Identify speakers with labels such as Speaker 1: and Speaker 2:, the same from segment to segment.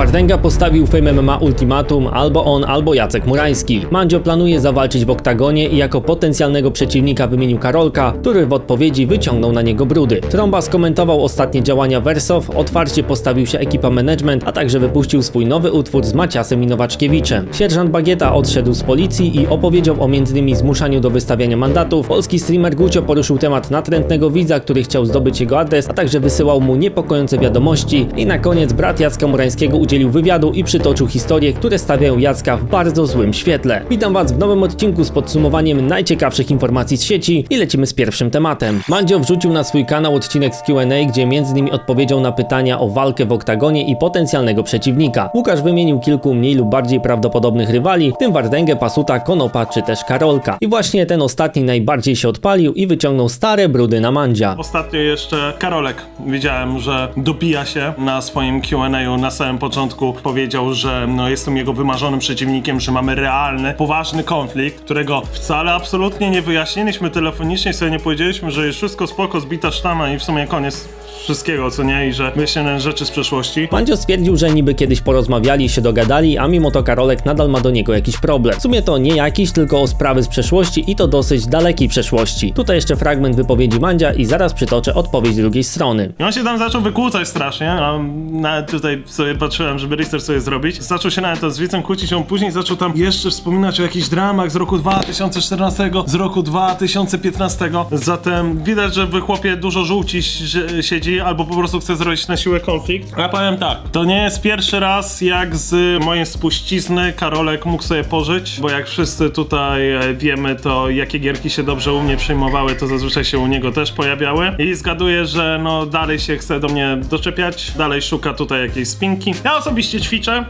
Speaker 1: Wardęga postawił Fame MMA ultimatum albo on, albo Jacek Murański. Mandzio planuje zawalczyć w oktagonie i jako potencjalnego przeciwnika wymienił Karolka, który w odpowiedzi wyciągnął na niego brudy. Tromba skomentował ostatnie działania Wersow, otwarcie postawił się ekipa management, a także wypuścił swój nowy utwór z Maciasem i Nowaczkiewiczem. Sierżant Bagieta odszedł z policji i opowiedział o m.in. zmuszaniu do wystawiania mandatów. Polski streamer Gucio poruszył temat natrętnego widza, który chciał zdobyć jego adres, a także wysyłał mu niepokojące wiadomości. I na koniec brat Jacka Murańskiego udzielił wywiadu i przytoczył historie, które stawiają Jacka w bardzo złym świetle. Witam Was w nowym odcinku z podsumowaniem najciekawszych informacji z sieci i lecimy z pierwszym tematem. Mandzio wrzucił na swój kanał odcinek z Q&A, gdzie m.in. odpowiedział na pytania o walkę w oktagonie i potencjalnego przeciwnika. Łukasz wymienił kilku mniej lub bardziej prawdopodobnych rywali, w tym Wardęgę, Pasuta, Konopa czy też Karolka. I właśnie ten ostatni najbardziej się odpalił i wyciągnął stare brudy na Mandzia.
Speaker 2: Ostatnio jeszcze Karolek widziałem, że dopija się na swoim Q&A na samym początku. Powiedział, że no, jestem jego wymarzonym przeciwnikiem, że mamy realny, poważny konflikt, którego wcale absolutnie nie wyjaśniliśmy telefonicznie sobie nie powiedzieliśmy, że jest wszystko spoko, zbita sztama i w sumie koniec wszystkiego, co nie? I że wyjaśnione rzeczy z przeszłości.
Speaker 1: Mandzio stwierdził, że niby kiedyś porozmawiali, się dogadali, a mimo to Karolek nadal ma do niego jakiś problem. W sumie to nie jakiś, tylko o sprawy z przeszłości i to dosyć dalekiej przeszłości. Tutaj jeszcze fragment wypowiedzi Mandzia i zaraz przytoczę odpowiedź drugiej strony.
Speaker 2: I on się tam zaczął wykłócać strasznie, a nawet tutaj sobie patrzyłem, żeby research sobie zrobić. Zaczął się nawet z widzem kłócić, on później zaczął tam jeszcze wspominać o jakichś dramach z roku 2014, z roku 2015. Zatem widać, że w chłopie dużo żółci si- siedzi, albo po prostu chce zrobić na siłę konflikt. Ja powiem tak, to nie jest pierwszy raz, jak z mojej spuścizny Karolek mógł sobie pożyć, bo jak wszyscy tutaj e, wiemy, to jakie gierki się dobrze u mnie przyjmowały, to zazwyczaj się u niego też pojawiały. I zgaduję, że no dalej się chce do mnie doczepiać, dalej szuka tutaj jakiejś spinki. Ja osobiście ćwiczę,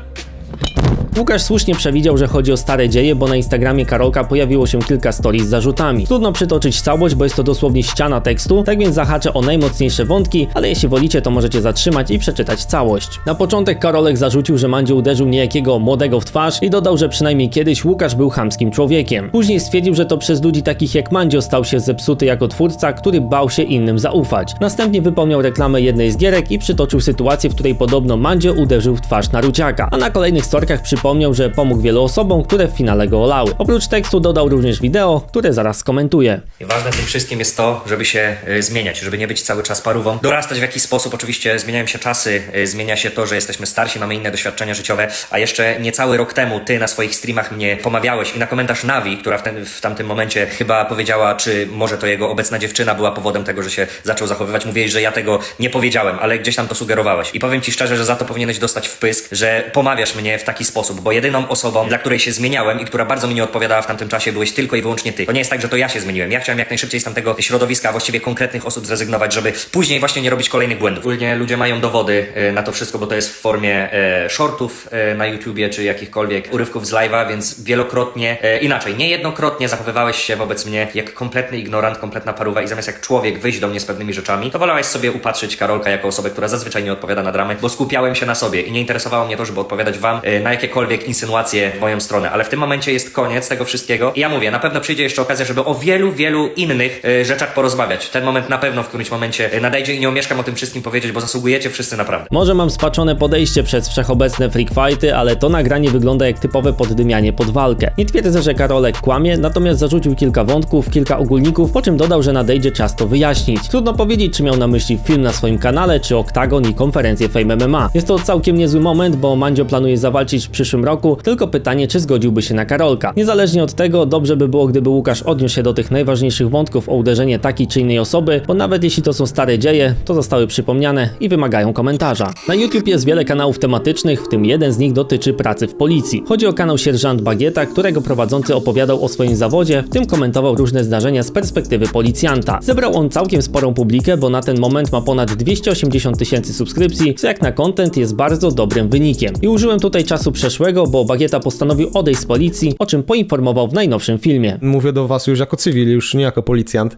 Speaker 1: Łukasz słusznie przewidział, że chodzi o stare dzieje, bo na Instagramie Karolka pojawiło się kilka stories z zarzutami. Trudno przytoczyć całość, bo jest to dosłownie ściana tekstu, tak więc zahaczę o najmocniejsze wątki, ale jeśli wolicie, to możecie zatrzymać i przeczytać całość. Na początek Karolek zarzucił, że Mandzio uderzył niejakiego młodego w twarz i dodał, że przynajmniej kiedyś Łukasz był chamskim człowiekiem. Później stwierdził, że to przez ludzi takich jak Mandzio stał się zepsuty jako twórca, który bał się innym zaufać. Następnie wypomniał reklamę jednej z gierek i przytoczył sytuację, w której podobno Mandzio uderzył w twarz Naruciaka, a na kolejnych storkach przypomniał, że pomógł wielu osobom, które w finale go olały. Oprócz tekstu dodał również wideo, które zaraz skomentuję.
Speaker 3: I ważne w tym wszystkim jest to, żeby się y, zmieniać, żeby nie być cały czas parówą. Dorastać w jakiś sposób, oczywiście zmieniają się czasy, y, zmienia się to, że jesteśmy starsi, mamy inne doświadczenia życiowe, a jeszcze niecały rok temu ty na swoich streamach mnie pomawiałeś i na komentarz Navi, która w, ten, w tamtym momencie chyba powiedziała, czy może to jego obecna dziewczyna była powodem tego, że się zaczął zachowywać. Mówiłeś, że ja tego nie powiedziałem, ale gdzieś tam to sugerowałeś. I powiem ci szczerze, że za to powinieneś dostać wpysk, że pomawiasz mnie w taki sposób, bo jedyną osobą, dla której się zmieniałem i która bardzo mi nie odpowiadała w tamtym czasie, byłeś tylko i wyłącznie ty. To nie jest tak, że to ja się zmieniłem. Ja chciałem jak najszybciej z tamtego środowiska, a właściwie konkretnych osób zrezygnować, żeby później właśnie nie robić kolejnych błędów. Ogólnie ludzie mają dowody e, na to wszystko, bo to jest w formie e, shortów e, na YouTubie czy jakichkolwiek urywków z live'a, więc wielokrotnie, inaczej, niejednokrotnie zachowywałeś się wobec mnie jak kompletny ignorant, kompletna paruwa i zamiast jak człowiek wyjść do mnie z pewnymi rzeczami, to wolałeś sobie upatrzyć Karolka jako osobę, która zazwyczaj nie odpowiada na dramy, bo skupiałem się na sobie i nie interesowało mnie to, żeby odpowiadać wam na jakiekolwiek insynuacje w moją stronę, ale w tym momencie jest koniec tego wszystkiego i ja mówię, na pewno przyjdzie jeszcze okazja, żeby o wielu, wielu innych e, rzeczach porozmawiać. Ten moment na pewno w którymś momencie e, nadejdzie i nie omieszkam o tym wszystkim powiedzieć, bo zasługujecie wszyscy naprawdę.
Speaker 1: Może mam spaczone podejście przez wszechobecne freak fighty, ale to nagranie wygląda jak typowe poddymianie pod walkę. Nie twierdzę, że Karolek kłamie, natomiast zarzucił kilka wątków, kilka ogólników, po czym dodał, że nadejdzie czas to wyjaśnić. Trudno powiedzieć, czy miał na myśli film na swoim kanale, czy oktagon i konferencję Fame MMA. Jest to całkiem niezły moment, bo Mandzio planuje zawalczyć w przyszłym roku, tylko pytanie, czy zgodziłby się na Karolka. Niezależnie od tego, dobrze by było, gdyby Łukasz odniósł się do tych najważniejszych wątków o uderzenie takiej czy innej osoby, bo nawet jeśli to są stare dzieje, to zostały przypomniane i wymagają komentarza. Na YouTube jest wiele kanałów tematycznych, w tym jeden z nich dotyczy pracy w policji. Chodzi o kanał Sierżant Bagieta, którego prowadzący opowiadał o swoim zawodzie, w tym komentował różne zdarzenia z perspektywy policjanta. Zebrał on całkiem sporą publikę, bo na ten moment ma ponad 280 tysięcy subskrypcji, co jak na content jest bardzo dobrym wynikiem. I użyłem tutaj czasu przeszłego, bo Bagieta postanowił odejść z policji, o czym poinformował w najnowszym filmie.
Speaker 4: Mówię do was już jako cywil, już nie jako policjant.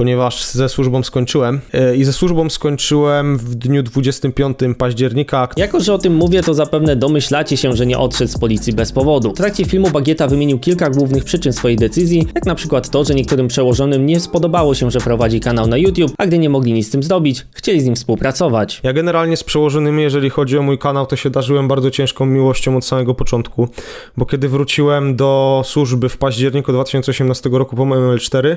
Speaker 4: Ponieważ ze służbą skończyłem e, i ze służbą skończyłem w dniu 25 października.
Speaker 1: Jako, że o tym mówię, to zapewne domyślacie się, że nie odszedł z policji bez powodu. W trakcie filmu Bagieta wymienił kilka głównych przyczyn swojej decyzji, jak na przykład to, że niektórym przełożonym nie spodobało się, że prowadzi kanał na YouTube, a gdy nie mogli nic z tym zrobić, chcieli z nim współpracować.
Speaker 4: Ja generalnie z przełożonymi, jeżeli chodzi o mój kanał, to się darzyłem bardzo ciężką miłością od samego początku, bo kiedy wróciłem do służby w październiku 2018 roku po moim L4,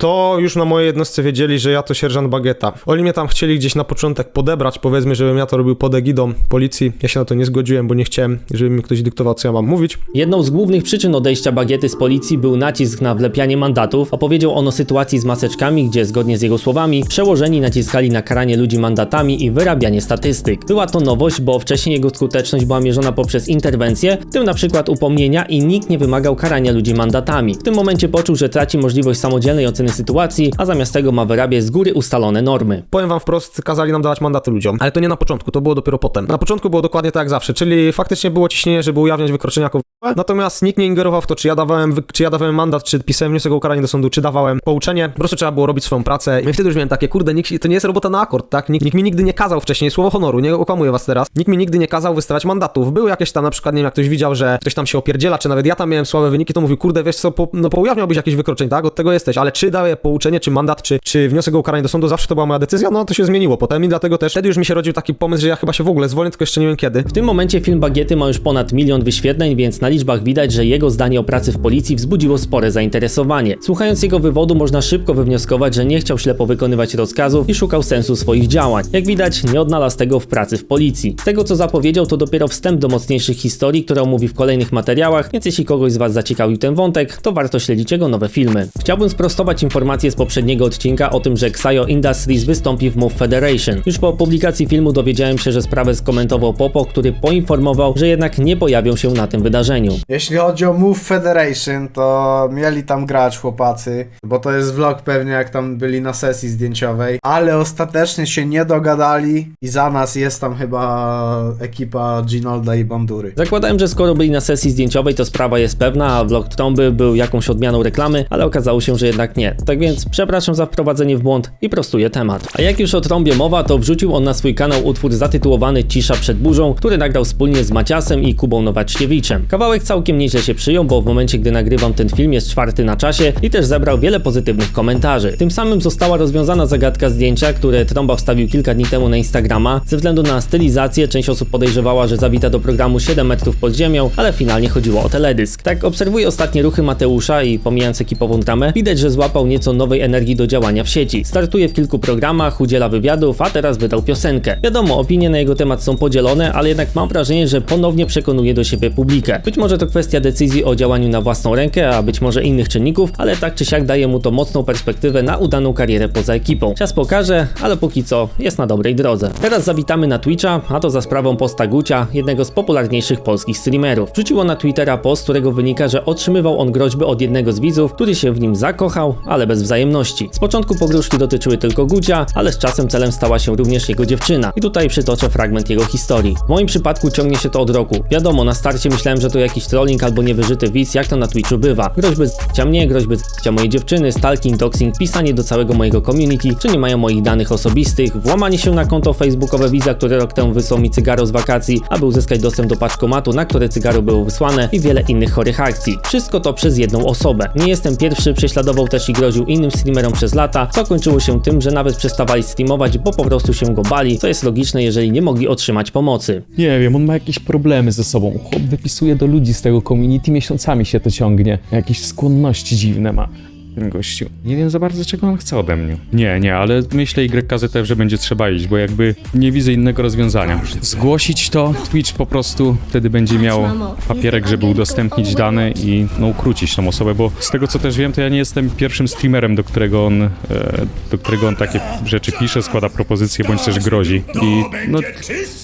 Speaker 4: to już na mojej jednostce wiedzieli, że ja to sierżant Bagieta. Oni mnie tam chcieli gdzieś na początek podebrać, powiedzmy, żebym ja to robił pod egidą policji. Ja się na to nie zgodziłem, bo nie chciałem, żeby mi ktoś dyktował, co ja mam mówić.
Speaker 1: Jedną z głównych przyczyn odejścia Bagiety z policji był nacisk na wlepianie mandatów. Opowiedział on o sytuacji z maseczkami, gdzie zgodnie z jego słowami przełożeni naciskali na karanie ludzi mandatami i wyrabianie statystyk. Była to nowość, bo wcześniej jego skuteczność była mierzona poprzez interwencje, w tym na przykład upomnienia i nikt nie wymagał karania ludzi mandatami. W tym momencie poczuł, że traci możliwość samodzielnej oceny sytuacji, a zamiast tego ma wyrabiać z góry ustalone normy.
Speaker 4: Powiem wam wprost, kazali nam dawać mandaty ludziom, ale to nie na początku, to było dopiero potem. Na początku było dokładnie tak jak zawsze, czyli faktycznie było ciśnienie, żeby ujawniać wykroczenia jako natomiast nikt nie ingerował w to, czy ja dawałem, czy ja dawałem mandat, czy pisałem wniosek o ukaranie do sądu, czy dawałem pouczenie, po prostu trzeba było robić swoją pracę. I wtedy już miałem takie, kurde, nikt, to nie jest robota na akord, tak? Nikt, nikt mi nigdy nie kazał wcześniej, słowo honoru, nie okłamuję was teraz, nikt mi nigdy nie kazał wystawiać mandatów. Były jakieś tam, na przykład, nie wiem, jak ktoś widział, że ktoś tam się opierdziela, czy nawet ja tam miałem słabe wyniki, to mówił, kurde, wiesz co, po, no poujawniałbyś jakieś tak? Od tego jesteś, ale czy daję pouczenie, czy mandat, czy, czy wniosek o ukaranie do sądu, zawsze to była moja decyzja, no to się zmieniło potem i dlatego też wtedy już mi się rodził taki pomysł, że ja chyba się w ogóle zwolnię, tylko jeszcze nie wiem kiedy.
Speaker 1: W tym momencie film Bagiety ma już ponad milion wyświetleń, więc na liczbach widać, że jego zdanie o pracy w policji wzbudziło spore zainteresowanie. Słuchając jego wywodu można szybko wywnioskować, że nie chciał ślepo wykonywać rozkazów i szukał sensu swoich działań. Jak widać, nie odnalazł tego w pracy w policji. Z tego co zapowiedział, to dopiero wstęp do mocniejszych historii, które omówi w kolejnych materiałach, więc jeśli kogoś z Was zaciekawił ten wątek, to warto śledzić jego nowe filmy. Chciałbym sprostować informację z poprzedniego odcinka o tym, że Xayo Industries wystąpi w Move Federation. Już po publikacji filmu dowiedziałem się, że sprawę skomentował Popo, który poinformował, że jednak nie pojawią się na tym wydarzeniu.
Speaker 5: Jeśli chodzi o Move Federation, to mieli tam grać chłopacy, bo to jest vlog pewnie jak tam byli na sesji zdjęciowej, ale ostatecznie się nie dogadali i za nas jest tam chyba ekipa Ginolda i Bandury.
Speaker 1: Zakładałem, że skoro byli na sesji zdjęciowej, to sprawa jest pewna, a vlog trąby był jakąś odmianą reklamy, ale okazało się, że jednak nie. Tak więc przepraszam za wprowadzenie w błąd i prostuję temat. A jak już o trąbie mowa, to wrzucił on na swój kanał utwór zatytułowany Cisza przed burzą, który nagrał wspólnie z Maciasem i Kubą Nowaczkiewiczem. Kawałek całkiem nieźle się przyjął, bo w momencie, gdy nagrywam ten film jest czwarty na czasie i też zebrał wiele pozytywnych komentarzy. Tym samym została rozwiązana zagadka zdjęcia, które Trąba wstawił kilka dni temu na Instagrama. Ze względu na stylizację część osób podejrzewała, że zawita do programu 7 metrów pod ziemią, ale finalnie chodziło o teledysk. Tak obserwuję ostatnie ruchy Mateusza i pomijając ekipową dramę, widać, że złapał nieco nowej energii do działania w sieci. Startuje w kilku programach, udziela wywiadów, a teraz wydał piosenkę. Wiadomo, opinie na jego temat są podzielone, ale jednak mam wrażenie, że ponownie przekonuje do siebie publikę. Być może to kwestia decyzji o działaniu na własną rękę, a być może innych czynników, ale tak czy siak daje mu to mocną perspektywę na udaną karierę poza ekipą. Czas pokaże, ale póki co jest na dobrej drodze. Teraz zawitamy na Twitcha, a to za sprawą posta Gucia, jednego z popularniejszych polskich streamerów. Wrzuciło na Twittera post, z którego wynika, że otrzymywał on groźby od jednego z widzów, który się w nim zakochał, ale bez wzajemności. Z początku pogróżki dotyczyły tylko Gucia, ale z czasem celem stała się również jego dziewczyna. I tutaj przytoczę fragment jego historii. W moim przypadku ciągnie się to od roku. Wiadomo, na starcie myślałem, że to jakiś trolling albo niewyżyty widz, jak to na Twitchu bywa. Groźby z mnie, groźby z mojej dziewczyny, stalking, doxing, pisanie do całego mojego community, że nie mają moich danych osobistych, włamanie się na konto facebookowe Visa, które rok temu wysłał mi cygaro z wakacji, aby uzyskać dostęp do paczkomatu, na które cygaro było wysłane i wiele innych chorych akcji. Wszystko to przez jedną osobę. Nie jestem pierwszy, prześladował też i groził innym streamerom przez lata, co kończyło się tym, że nawet przestawali streamować, bo po prostu się go bali, co jest logiczne, jeżeli nie mogli otrzymać pomocy.
Speaker 6: Nie wiem, on ma jakieś problemy ze sobą. Chłop wypisuje do ludzi z tego community, miesiącami się to ciągnie. Jakieś skłonności dziwne ma. Ten gościu. Nie wiem za bardzo, czego on chce ode mnie. Nie, nie, ale myślę YKZF, że będzie trzeba iść, bo jakby nie widzę innego rozwiązania. Zgłosić to, Twitch po prostu wtedy będzie miał papierek, żeby udostępnić dane i no, ukrócić tą osobę, bo z tego co też wiem, to ja nie jestem pierwszym streamerem, do którego on, e, do którego on takie rzeczy pisze, składa propozycje bądź też grozi. I no,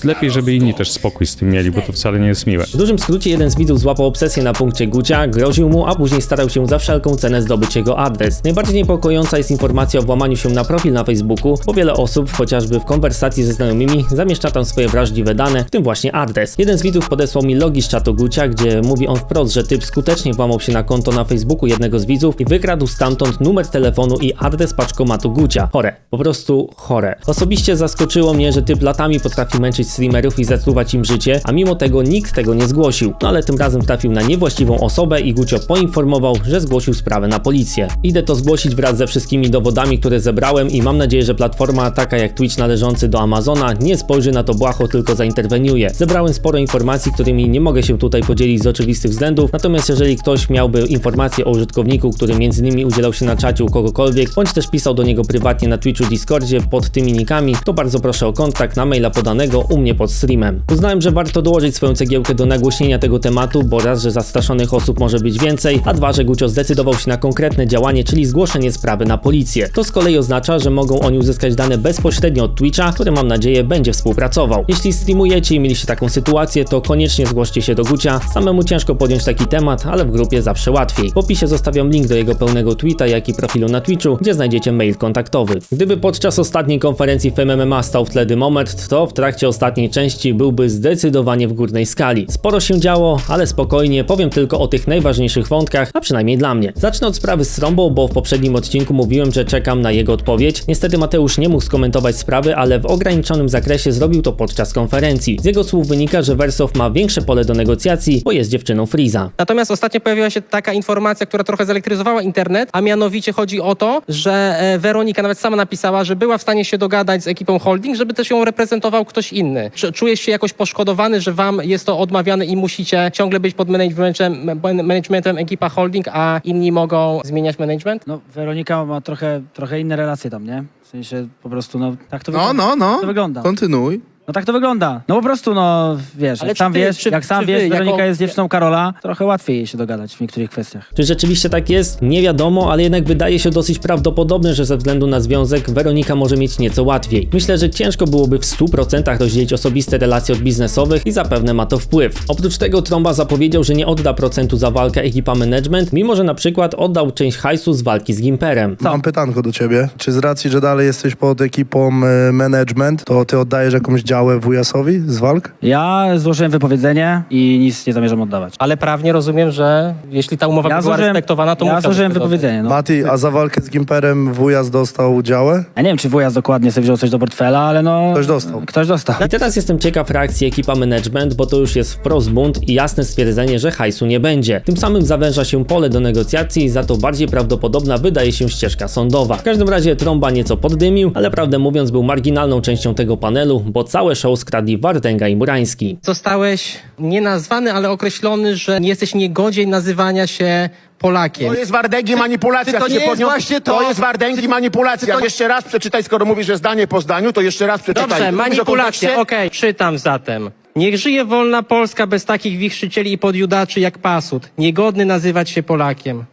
Speaker 6: lepiej, żeby inni też spokój z tym mieli, bo to wcale nie jest miłe.
Speaker 1: W dużym skrócie jeden z widzów złapał obsesję na punkcie Gucia, groził mu, a później starał się za wszelką cenę zdobyć jego adres. Najbardziej niepokojąca jest informacja o włamaniu się na profil na Facebooku, bo wiele osób, chociażby w konwersacji ze znajomymi, zamieszcza tam swoje wrażliwe dane, w tym właśnie adres. Jeden z widzów podesłał mi logi z czatu Gucia, gdzie mówi on wprost, że typ skutecznie włamał się na konto na Facebooku jednego z widzów i wykradł stamtąd numer telefonu i adres paczkomatu Gucia. Chore. Po prostu chore. Osobiście zaskoczyło mnie, że typ latami potrafi męczyć streamerów i zatruwać im życie, a mimo tego nikt tego nie zgłosił. No ale tym razem trafił na niewłaściwą osobę i Gucio poinformował, że zgłosił sprawę na policję. Idę to zgłosić wraz ze wszystkimi dowodami, które zebrałem i mam nadzieję, że platforma taka jak Twitch należący do Amazona nie spojrzy na to błaho, tylko zainterweniuje. Zebrałem sporo informacji, którymi nie mogę się tutaj podzielić z oczywistych względów, natomiast jeżeli ktoś miałby informacje o użytkowniku, który między innymi udzielał się na czacie u kogokolwiek, bądź też pisał do niego prywatnie na Twitchu, Discordzie pod tymi nikami, to bardzo proszę o kontakt na maila podanego u mnie pod streamem. Uznałem, że warto dołożyć swoją cegiełkę do nagłośnienia tego tematu, bo raz, że zastraszonych osób może być więcej, a dwa, że Gucio zdecydował się na konkretne działanie, czyli zgłoszenie sprawy na policję. To z kolei oznacza, że mogą oni uzyskać dane bezpośrednio od Twitcha, który mam nadzieję będzie współpracował. Jeśli streamujecie i mieliście taką sytuację, to koniecznie zgłoście się do Gucia. Samemu ciężko podjąć taki temat, ale w grupie zawsze łatwiej. W opisie zostawiam link do jego pełnego tweeta, jak i profilu na Twitchu, gdzie znajdziecie mail kontaktowy. Gdyby podczas ostatniej konferencji FMMA stał w tle Dymometr, to w trakcie ostatniej części byłby zdecydowanie w górnej skali. Sporo się działo, ale spokojnie, powiem tylko o tych najważniejszych wątkach, a przynajmniej dla mnie. Zacznę od sprawy z Bo w poprzednim odcinku mówiłem, że czekam na jego odpowiedź. Niestety Mateusz nie mógł skomentować sprawy, ale w ograniczonym zakresie zrobił to podczas konferencji. Z jego słów wynika, że Wersow ma większe pole do negocjacji, bo jest dziewczyną Freeza.
Speaker 7: Natomiast ostatnio pojawiła się taka informacja, która trochę zelektryzowała internet, a mianowicie chodzi o to, że e, Weronika nawet sama napisała, że była w stanie się dogadać z ekipą holding, żeby też ją reprezentował ktoś inny. Czujesz się jakoś poszkodowany, że wam jest to odmawiane i musicie ciągle być pod managementem, managementem ekipa holding, a inni mogą zmieniać management?
Speaker 8: No, Weronika ma trochę, trochę inne relacje tam, nie? W sensie po prostu, no, tak to
Speaker 9: No,
Speaker 8: wygląda.
Speaker 9: no, no.
Speaker 8: Tak to wygląda.
Speaker 9: Kontynuuj.
Speaker 8: No tak to wygląda. No po prostu, no, wiesz,
Speaker 7: Ale
Speaker 8: jak
Speaker 7: czy
Speaker 8: sam
Speaker 7: ty-
Speaker 8: wiesz,
Speaker 7: czy-
Speaker 8: jak sam
Speaker 7: czy
Speaker 8: wiesz,
Speaker 7: wy
Speaker 8: Weronika
Speaker 7: jako-
Speaker 8: jest dziewczyną Karola, trochę łatwiej jej się dogadać w niektórych kwestiach.
Speaker 1: Czy rzeczywiście tak jest? Nie wiadomo, ale jednak wydaje się dosyć prawdopodobne, że ze względu na związek Weronika może mieć nieco łatwiej. Myślę, że ciężko byłoby w 100% rozdzielić osobiste relacje od biznesowych i zapewne ma to wpływ. Oprócz tego Tromba zapowiedział, że nie odda procentu za walkę ekipa management, mimo że na przykład oddał część hajsu z walki z Gimperem.
Speaker 9: Mam pytanko do ciebie. Czy z racji, że dalej jesteś pod ekipą e, management, to ty oddajesz jakąś działę wujasowi z walk?
Speaker 8: Ja złożyłem wypowiedzenie i nic nie zamierzam oddawać.
Speaker 7: Ale prawnie rozumiem, że jeśli ta umowa
Speaker 8: Ja
Speaker 7: by była
Speaker 8: złożyłem,
Speaker 7: respektowana, to
Speaker 8: ja złożyłem wypowiedzenie, no.
Speaker 9: Mati, a za walkę z Gimperem wujas dostał działę?
Speaker 8: Ja nie wiem, czy wujas dokładnie sobie wziął coś do portfela, ale no...
Speaker 9: Ktoś dostał.
Speaker 8: Ktoś dostał.
Speaker 1: I teraz jestem ciekaw reakcji ekipa management, bo to już jest wprost bunt i jasne stwierdzenie, że hajsu nie będzie. Tym samym zawęża się pole do negocjacji, za to bardziej prawdopodobna wydaje się ścieżka sądowa. W każdym razie Tromba nieco poddymił, ale prawdę mówiąc był marginalną częścią tego panelu, bo całe show skradli Wardęga i Murański.
Speaker 7: Zostałeś nie nazwany, ale określony, że nie jesteś niegodzień nazywania się Polakiem.
Speaker 10: To jest Wardęgi manipulacja.
Speaker 7: To nie jest
Speaker 10: podnią-
Speaker 7: właśnie to?
Speaker 10: To jest Wardęgi manipulacja.
Speaker 7: To-
Speaker 10: Jeszcze raz przeczytaj, skoro mówisz, że zdanie po zdaniu, to jeszcze raz przeczytaj.
Speaker 7: Dobrze,
Speaker 10: Mówisz o
Speaker 7: manipulacja,
Speaker 10: kontekście?
Speaker 7: okej. Czytam zatem. Niech żyje wolna Polska bez takich wichrzycieli i podjudaczy jak Pasut. Niegodny nazywać się Polakiem.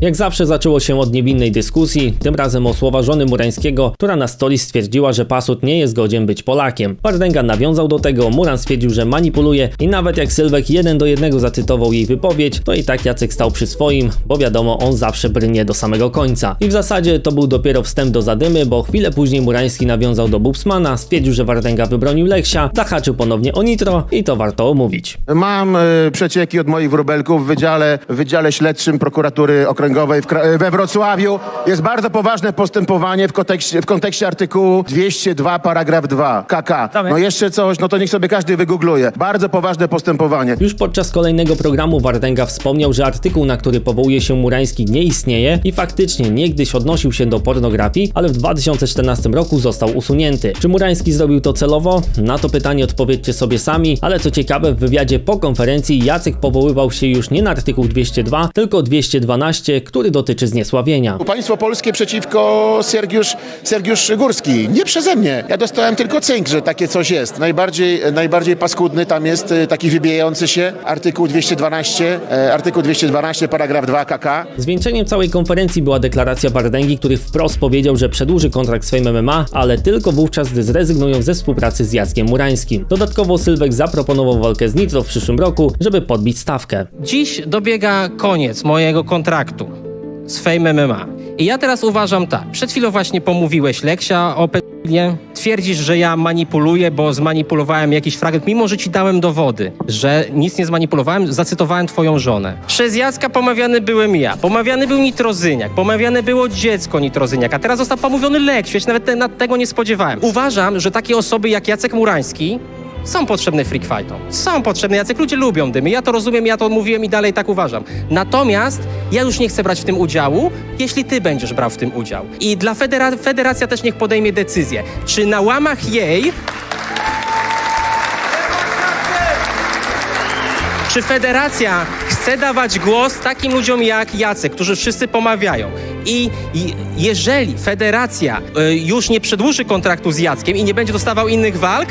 Speaker 1: Jak zawsze zaczęło się od niewinnej dyskusji, tym razem o słowa żony Murańskiego, która na stoli stwierdziła, że Pasut nie jest godzien być Polakiem. Wardęga nawiązał do tego, Muran stwierdził, że manipuluje i nawet jak Sylwek jeden do jednego zacytował jej wypowiedź, to i tak Jacek stał przy swoim, bo wiadomo, on zawsze brnie do samego końca. I w zasadzie to był dopiero wstęp do zadymy, bo chwilę później Murański nawiązał do Bubsmana, stwierdził, że Wardęga wybronił Leksia, zahaczył ponownie o Nitro i to warto omówić.
Speaker 10: Mam e, przecieki od moich wróbelków w wydziale, w wydziale śledczym prokuratury okręgowej w, Kra- we Wrocławiu. Jest bardzo poważne postępowanie w kontekście, w kontekście artykułu 202 paragraf 2 KK. No jeszcze coś, no to niech sobie każdy wygoogluje. Bardzo poważne postępowanie.
Speaker 1: Już podczas kolejnego programu Wardęga wspomniał, że artykuł, na który powołuje się Murański nie istnieje i faktycznie niegdyś odnosił się do pornografii, ale w 2014 roku został usunięty. Czy Murański zrobił to celowo? Na to pytanie odpowiedzcie sobie sami, ale co ciekawe w wywiadzie po konferencji Jacek powoływał się już nie na artykuł 202, tylko 212, który dotyczy zniesławienia.
Speaker 10: Państwo polskie przeciwko Sergiusz, Sergiusz Górski. Nie przeze mnie. Ja dostałem tylko cynk, że takie coś jest. Najbardziej, najbardziej paskudny tam jest e, taki wybijający się artykuł 212, e, artykuł 212 paragraf 2 KK.
Speaker 1: Zwieńczeniem całej konferencji była deklaracja Bardęgi, który wprost powiedział, że przedłuży kontrakt z Fame MMA, ale tylko wówczas, gdy zrezygnują ze współpracy z Jackiem Murańskim. Dodatkowo Sylwek zaproponował walkę z Nitro w przyszłym roku, żeby podbić stawkę.
Speaker 7: Dziś dobiega koniec mojego kontraktu. Z Fame MMA. I ja teraz uważam tak. Przed chwilą właśnie pomówiłeś Leksia o pedofilię. Twierdzisz, że ja manipuluję, bo zmanipulowałem jakiś fragment, mimo że ci dałem dowody, że nic nie zmanipulowałem, zacytowałem twoją żonę. Przez Jacka pomawiany byłem ja, pomawiany był Nitrozyniak, pomawiane było dziecko Nitrozyniak, a teraz został pomówiony Leksiu. Ja się nawet te, nad tego nie spodziewałem. Uważam, że takie osoby jak Jacek Murański są potrzebne freak fightom. Są potrzebne, Jacek, ludzie lubią dymy. Ja to rozumiem, ja to mówiłem i dalej tak uważam. Natomiast ja już nie chcę brać w tym udziału, jeśli ty będziesz brał w tym udział. I dla federa- federacja też niech podejmie decyzję, czy na łamach jej Czy federacja chce dawać głos takim ludziom jak Jacek, którzy wszyscy pomawiają? I, i jeżeli federacja y, już nie przedłuży kontraktu z Jackiem i nie będzie dostawał innych walk,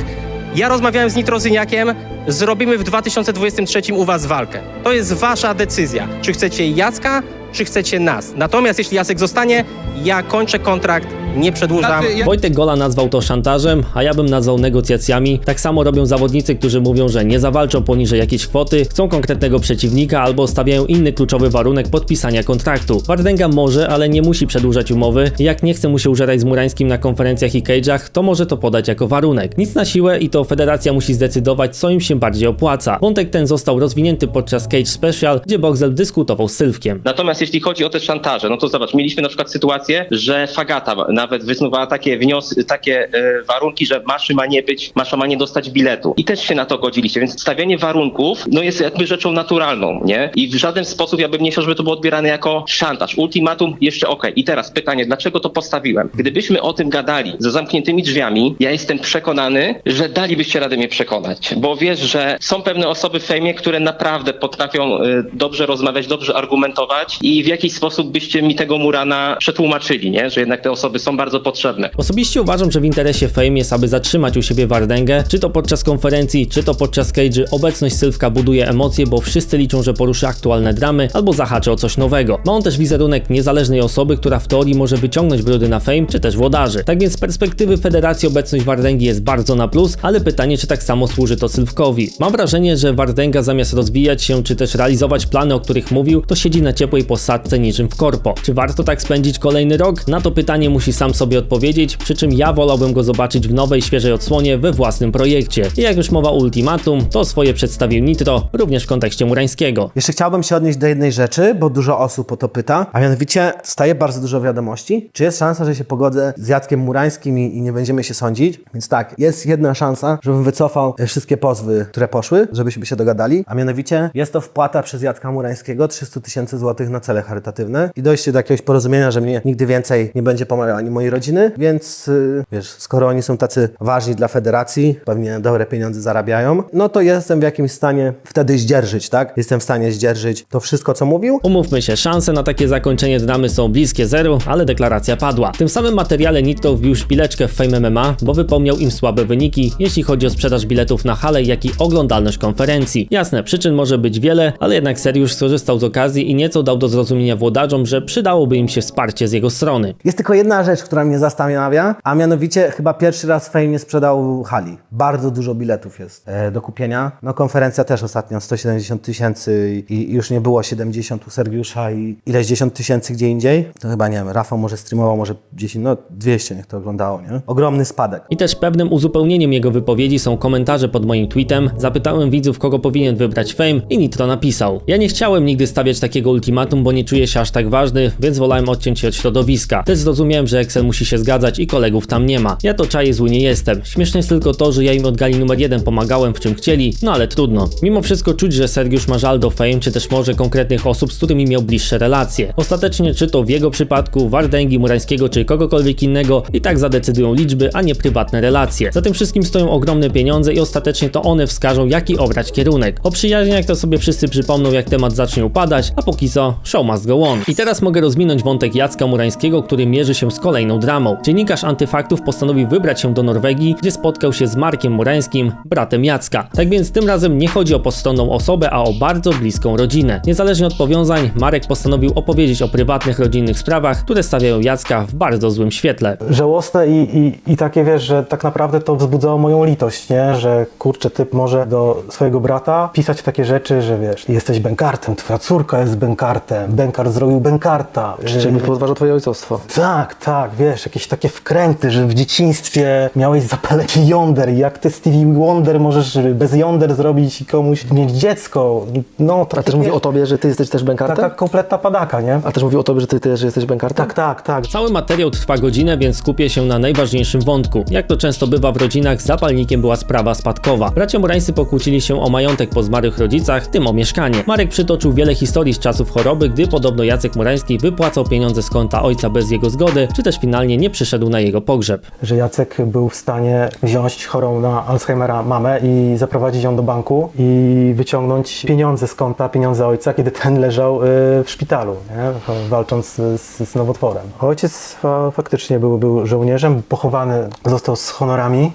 Speaker 7: ja rozmawiałem z Nitrozyniakiem, zrobimy w 2023 u was walkę. To jest wasza decyzja. Czy chcecie Jacka, czy chcecie nas. Natomiast jeśli Jacek zostanie, ja kończę kontrakt, nie przedłużam.
Speaker 1: Wojtek Gola nazwał to szantażem, a ja bym nazwał negocjacjami. Tak samo robią zawodnicy, którzy mówią, że nie zawalczą poniżej jakiejś kwoty, chcą konkretnego przeciwnika albo stawiają inny kluczowy warunek podpisania kontraktu. Wardęga może, ale nie musi przedłużać umowy. Jak nie chce mu się użerać z Murańskim na konferencjach i cage'ach, to może to podać jako warunek. Nic na siłę i to federacja musi zdecydować, co im się bardziej opłaca. Wątek ten został rozwinięty podczas Cage Special, gdzie Boxel dyskutował z Sylwkiem.
Speaker 11: Natomiast jeśli chodzi o te szantaże, no to zobacz, mieliśmy na przykład sytuację, że Fagata nawet wysnuwała takie wniosy, takie e, warunki, że Maszy ma nie być, Masza ma nie dostać biletu. I też się na to godziliście, więc stawianie warunków, no jest jakby rzeczą naturalną, nie? I w żaden sposób ja bym nie chciał, żeby to było odbierane jako szantaż. Ultimatum jeszcze okej. I teraz pytanie, dlaczego to postawiłem? Gdybyśmy o tym gadali za zamkniętymi drzwiami, ja jestem przekonany, że dalibyście radę mnie przekonać, bo wiesz, że są pewne osoby w fejmie, które naprawdę potrafią e, dobrze rozmawiać, dobrze argumentować i w jakiś sposób byście mi tego Murana przetłumaczyli, nie? Że jednak te osoby są bardzo potrzebne.
Speaker 1: Osobiście uważam, że w interesie Fame jest, aby zatrzymać u siebie Wardęgę, czy to podczas konferencji, czy to podczas cage'y. Obecność Sylwka buduje emocje, bo wszyscy liczą, że poruszy aktualne dramy albo zahaczy o coś nowego. Ma on też wizerunek niezależnej osoby, która w teorii może wyciągnąć brudy na Fame, czy też włodarzy. Tak więc z perspektywy federacji obecność Wardęgi jest bardzo na plus, ale pytanie, czy tak samo służy to Sylwkowi. Mam wrażenie, że Wardęga zamiast rozwijać się, czy też realizować plany, o których mówił, to siedzi na ciepłej posadce niczym w korpo. Czy warto tak spędzić kolejny rok? Na to pytanie musi sam sobie odpowiedzieć, przy czym ja wolałbym go zobaczyć w nowej, świeżej odsłonie we własnym projekcie. I jak już mowa ultimatum, to swoje przedstawił Nitro, również w kontekście Murańskiego.
Speaker 12: Jeszcze chciałbym się odnieść do jednej rzeczy, bo dużo osób o to pyta, a mianowicie staje bardzo dużo wiadomości. Czy jest szansa, że się pogodzę z Jackiem Murańskim i, i nie będziemy się sądzić? Więc tak, jest jedna szansa, żebym wycofał e, wszystkie pozwy, które poszły, żebyśmy się dogadali, a mianowicie jest to wpłata przez Jacka Murańskiego 300 tysięcy złotych na cele charytatywne i dojście do jakiegoś porozumienia, że mnie nigdy więcej nie będzie pomagał ani mojej rodziny, więc yy, wiesz, skoro oni są tacy ważni dla federacji, pewnie dobre pieniądze zarabiają, no to jestem w jakimś stanie wtedy zdzierżyć, tak? Jestem w stanie zdzierżyć to wszystko, co mówił.
Speaker 1: Umówmy się, szanse na takie zakończenie dramy są bliskie zeru, ale deklaracja padła. W tym samym materiale Nitro wbił szpileczkę w Fame MMA, bo wypomniał im słabe wyniki, jeśli chodzi o sprzedaż biletów na halę, jak i oglądalność konferencji. Jasne, przyczyn może być wiele, ale jednak Seriusz skorzystał z okazji i nieco dał do zrozumienia włodarzom, że przydałoby im się wsparcie z jego strony.
Speaker 12: Jest tylko jedna rzecz, która mnie zastanawia, a mianowicie chyba pierwszy raz Fame nie sprzedał hali. Bardzo dużo biletów jest e, do kupienia. No konferencja też ostatnio 170 tysięcy i i już nie było 70 u Sergiusza i ileś 10 tysięcy gdzie indziej. To chyba nie wiem, Rafał może streamował, może 10, no 200 niech to oglądało, nie? Ogromny spadek.
Speaker 1: I też pewnym uzupełnieniem jego wypowiedzi są komentarze pod moim tweetem. Zapytałem widzów, kogo powinien wybrać Fame i Nitro napisał. Ja nie chciałem nigdy stawiać takiego ultimatum, bo nie czuję się aż tak ważny, więc wolałem odciąć się od środowiska. Też zrozumiałem, że Excel musi się zgadzać i kolegów tam nie ma. Ja to czaję zły nie jestem. Śmieszne jest tylko to, że ja im od gali numer jeden pomagałem w czym chcieli, no ale trudno. Mimo wszystko czuć, że Sergiusz ma żal do Fame, czy też może konkretnych osób, z którymi miał bliższe relacje. Ostatecznie, czy to w jego przypadku, Wardęgi, Murańskiego, czy kogokolwiek innego, i tak zadecydują liczby, a nie prywatne relacje. Za tym wszystkim stoją ogromne pieniądze i ostatecznie to one wskażą, jaki obrać kierunek. O przyjaźniach to sobie wszyscy przypomną, jak temat zacznie upadać, a póki co, show must go on. I teraz mogę rozwinąć wątek Jacka Murańskiego, który mierzy się z kolejną dramą. Dziennikarz antyfaktów postanowił wybrać się do Norwegii, gdzie spotkał się z Markiem Murańskim, bratem Jacka. Tak więc tym razem nie chodzi o postronną osobę, a o bardzo bliską rodzinę. Niezależnie od powiązań, Marek postanowił opowiedzieć o prywatnych rodzinnych sprawach, które stawiają Jacka w bardzo złym świetle.
Speaker 13: żałosne i, i, i takie wiesz, że tak naprawdę to wzbudzało moją litość, nie? Że kurczę, typ może do swojego brata pisać takie rzeczy, że wiesz, jesteś bękartem, twoja córka jest bękartem, podważane. Bękart zrobił bękarta.
Speaker 12: Czyli podważa twoje ojcostwo.
Speaker 13: Tak, tak, wiesz, jakieś takie wkręty, że w dzieciństwie miałeś zapalenie jąder i jak ty Stevie Wonder możesz bez jąder zrobić i komuś mieć dziecko. No,
Speaker 12: A też mówi o tobie, że ty jesteś też bękartem?
Speaker 13: Taka kompletna padaka, nie?
Speaker 12: A też mówi o tobie, że ty też jesteś bękartem?
Speaker 13: Tak, tak, tak.
Speaker 1: Cały materiał trwa godzinę, więc skupię się na najważniejszym wątku. Jak to często bywa w rodzinach, zapalnikiem była sprawa spadkowa. Bracia Murańscy pokłócili się o majątek po zmarłych rodzicach, tym o mieszkanie. Marek przytoczył wiele historii z czasów choroby, gdy podobno Jacek Murański wypłacał pieniądze z konta ojca bez jego zgody, czy też finalnie nie przyszedł na jego pogrzeb.
Speaker 13: Że Jacek był w stanie wziąć chorą na Alzheimera mamę i zaprowadzić ją do banku i wyciągnąć pieniądze z konta, pieniądze ojca, kiedy ten leżał y, w szpitalu, nie? walcząc z, z nowotworem. Ojciec fa, faktycznie był, był żołnierzem, pochowany został z honorami.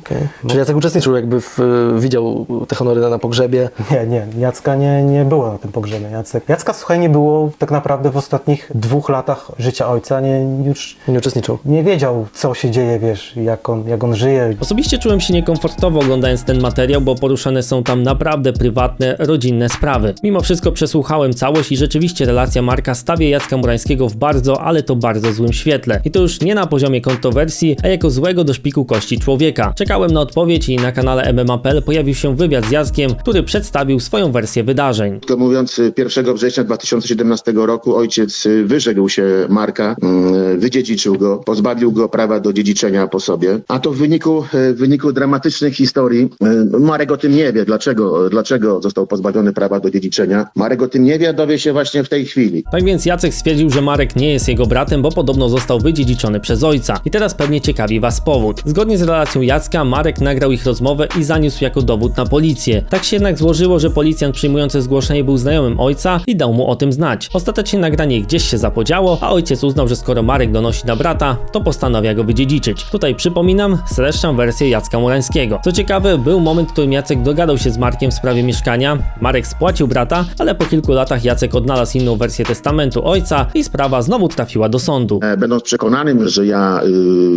Speaker 12: Czyli Jacek uczestniczył jakby w, widział te honory na, na pogrzebie.
Speaker 13: Nie, nie, Jacka nie, nie było na tym pogrzebie. Jacek. Jacka, słuchaj, nie było tak naprawdę w ostatnich dwóch latach życia ojca. Nie, już
Speaker 12: Nie uczestniczył.
Speaker 13: nie wiedział, co się dzieje, wiesz, jak on, jak on żyje.
Speaker 1: Osobiście czułem się niekomfortowo oglądając ten materiał, bo poruszane są tam naprawdę prywatne, rodzinne sprawy. Mimo wszystko przesłuchałem całość i rzeczywiście relacja Marka stawia Jacka Murańskiego w bardzo, ale to bardzo złym świetle. I to już nie na poziomie kontrowersji, a jako złego do szpiku kości człowieka. Czekałem na odpowiedź i na kanale MMA.pl pojawił się wywiad z Jackiem, który przedstawił swoją wersję wydarzeń.
Speaker 10: To mówiąc, 1 września 2017 roku ojciec wyrzekł się Marka, mm, wydziedziczył go, pozbawił go prawa do dziedziczenia po sobie. A to w wyniku, w wyniku dramatycznych historii, y, Marek o tym nie wie, dlaczego, dlaczego został pozbawiony prawa do dziedziczenia. Marek o tym nie wie, dowie się właśnie w tej chwili.
Speaker 1: Tak więc Jacek stwierdził, że Marek nie jest jego bratem, bo podobno został wydziedziczony przez ojca. I teraz pewnie ciekawi was powód. Zgodnie z relacją Jacka, Marek nagrał ich rozmowę i zaniósł jako dowód na policję. Tak się jednak złożyło, że policjant przyjmujący zgłoszenie był znajomym ojca i dał mu o tym znać. Ostatecznie nagranie gdzieś się zapodziało, a ojciec uznał, że skoro Marek donosi na brata, to postanawia go wydziedziczyć. Tutaj przypominam, streszczam wersję Jacka Murańskiego. Co ciekawe, był moment, w którym Jacek dogadał się z Markiem w sprawie mieszkania. Marek spłacił brata, ale po kilku latach Jacek odnalazł inną wersję testamentu ojca i sprawa znowu trafiła do sądu.
Speaker 10: E, Będąc przekonanym, że ja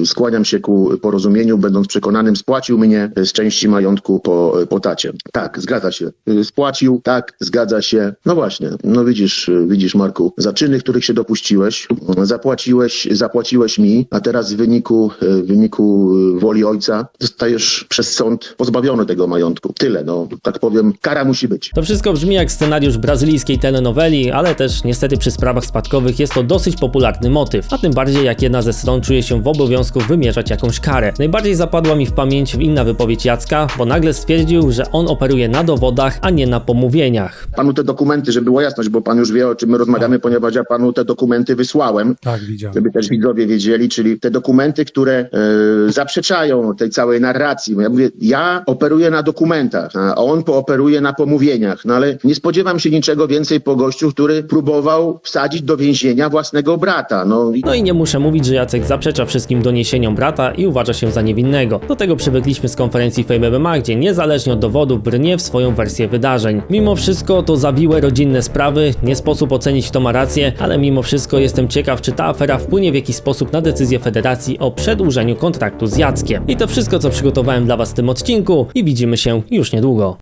Speaker 10: y, skłaniam się ku porozumieniu, będąc przekonanym, spłacił mnie z części majątku po, po tacie. Tak, zgadza się. Spłacił, tak, zgadza się. No właśnie, no widzisz, y, widzisz Marku, za czyny, których się dopuściłeś, zapłaciłeś, zapłaciłeś mi, a teraz w wyniku, y, w wyniku y, woli ojca zostajesz przez sąd pozbawiony tego majątku. Tyle, no, tak powiem, kara musi być.
Speaker 1: To wszystko brzmi jak scenariusz brazylijskiej telenoweli, ale też niestety przy sprawach spadkowych jest to dosyć popularny motyw, a tym bardziej jak jedna ze stron czuje się w obowiązku wymierzać jakąś karę. Najbardziej zapadła mi w pamięć inna wypowiedź Jacka, bo nagle stwierdził, że on operuje na dowodach, a nie na pomówieniach.
Speaker 10: Panu te dokumenty, żeby była jasność, bo pan już wie, o czym my rozmawiamy, ponieważ ja panu te dokumenty wysłałem.
Speaker 14: Tak, widziałem.
Speaker 10: żeby też widzowie wiedzieli, czyli te dokumenty, które e, zaprzeczają tej całej narracji. Bo Ja mówię, ja operuję na dokumentach, a on pooperuje na pomówieniach, no ale nie spodziewam się niczego więcej po gościu, który próbował wsadzić do więzienia własnego brata. No, i-
Speaker 1: No i nie muszę mówić, że Jacek zaprzecza wszystkim doniesieniom brata i uważa się za niewinnego. Do tego przywykliśmy z konferencji Fame MMA, gdzie niezależnie od dowodów brnie w swoją wersję wydarzeń. Mimo wszystko to zawiłe rodzinne sprawy, nie sposób ocenić kto ma rację, ale mimo wszystko jestem ciekaw, czy ta afera wpłynie w jakiś sposób na decyzję federacji o przedłużeniu kontraktu z Jackiem. I to wszystko, co przygotowałem dla Was w tym odcinku i widzimy się już niedługo.